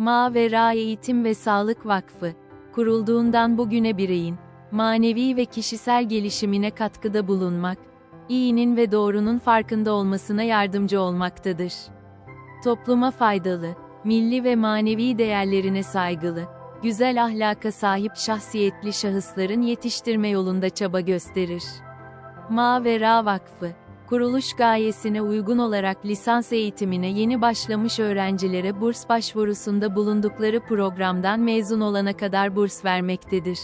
Mavera Eğitim ve Sağlık Vakfı, kurulduğundan bugüne bireyin, manevi ve kişisel gelişimine katkıda bulunmak, iyinin ve doğrunun farkında olmasına yardımcı olmaktadır. Topluma faydalı, milli ve manevi değerlerine saygılı, güzel ahlaka sahip şahsiyetli şahısların yetiştirme yolunda çaba gösterir. Mavera Vakfı, kuruluş gayesine uygun olarak lisans eğitimine yeni başlamış öğrencilere burs başvurusunda bulundukları programdan mezun olana kadar burs vermektedir.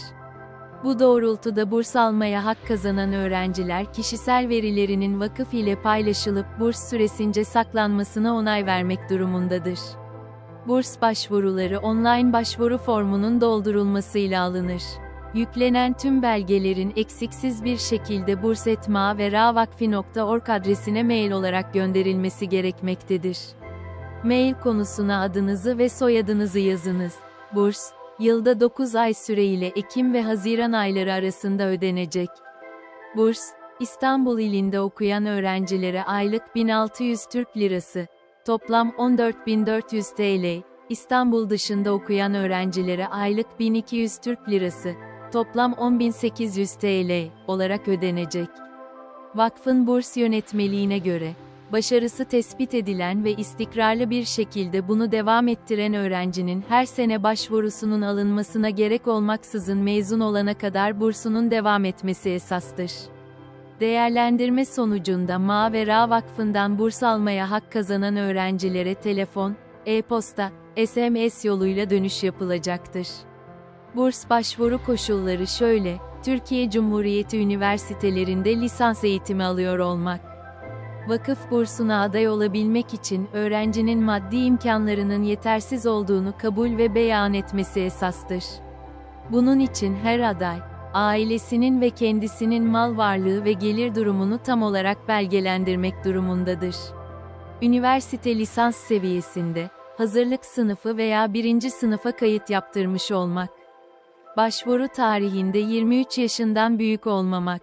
Bu doğrultuda burs almaya hak kazanan öğrenciler kişisel verilerinin vakıf ile paylaşılıp burs süresince saklanmasına onay vermek durumundadır. Burs başvuruları online başvuru formunun doldurulmasıyla alınır. Yüklenen tüm belgelerin eksiksiz bir şekilde bursetma ve ravakfi.org adresine mail olarak gönderilmesi gerekmektedir. Mail konusuna adınızı ve soyadınızı yazınız. Burs, yılda 9 ay süreyle Ekim ve Haziran ayları arasında ödenecek. Burs, İstanbul ilinde okuyan öğrencilere aylık 1600 Türk Lirası, toplam 14.400 TL, İstanbul dışında okuyan öğrencilere aylık 1200 Türk Lirası, toplam 10.800 TL olarak ödenecek. Vakfın burs yönetmeliğine göre, başarısı tespit edilen ve istikrarlı bir şekilde bunu devam ettiren öğrencinin her sene başvurusunun alınmasına gerek olmaksızın mezun olana kadar bursunun devam etmesi esastır. Değerlendirme sonucunda Mavera Vakfı'ndan burs almaya hak kazanan öğrencilere telefon, e-posta, SMS yoluyla dönüş yapılacaktır. Burs başvuru koşulları şöyle, Türkiye Cumhuriyeti üniversitelerinde lisans eğitimi alıyor olmak. Vakıf bursuna aday olabilmek için öğrencinin maddi imkanlarının yetersiz olduğunu kabul ve beyan etmesi esastır. Bunun için her aday, ailesinin ve kendisinin mal varlığı ve gelir durumunu tam olarak belgelendirmek durumundadır. Üniversite lisans seviyesinde, hazırlık sınıfı veya birinci sınıfa kayıt yaptırmış olmak. Başvuru tarihinde 23 yaşından büyük olmamak.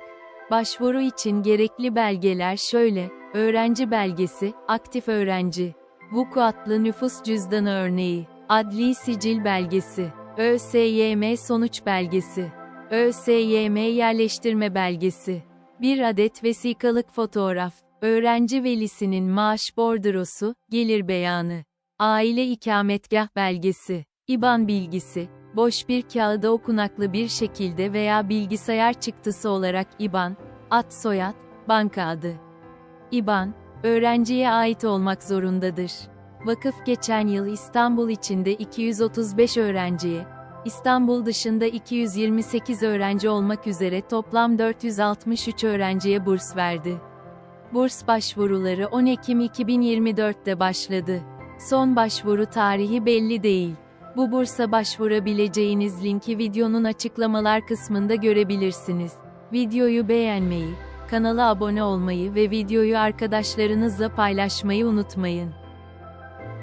Başvuru için gerekli belgeler şöyle, öğrenci belgesi, aktif öğrenci, vukuatlı nüfus cüzdanı örneği, adli sicil belgesi, ÖSYM sonuç belgesi, ÖSYM yerleştirme belgesi, bir adet vesikalık fotoğraf, öğrenci velisinin maaş bordrosu, gelir beyanı, aile ikametgah belgesi, IBAN bilgisi, boş bir kağıda okunaklı bir şekilde veya bilgisayar çıktısı olarak IBAN, ad soyad, banka adı. IBAN, öğrenciye ait olmak zorundadır. Vakıf geçen yıl İstanbul içinde 235 öğrenciye, İstanbul dışında 228 öğrenci olmak üzere toplam 463 öğrenciye burs verdi. Burs başvuruları 10 Ekim 2024'te başladı. Son başvuru tarihi belli değil. Bu bursa başvurabileceğiniz linki videonun açıklamalar kısmında görebilirsiniz. Videoyu beğenmeyi, kanala abone olmayı ve videoyu arkadaşlarınızla paylaşmayı unutmayın.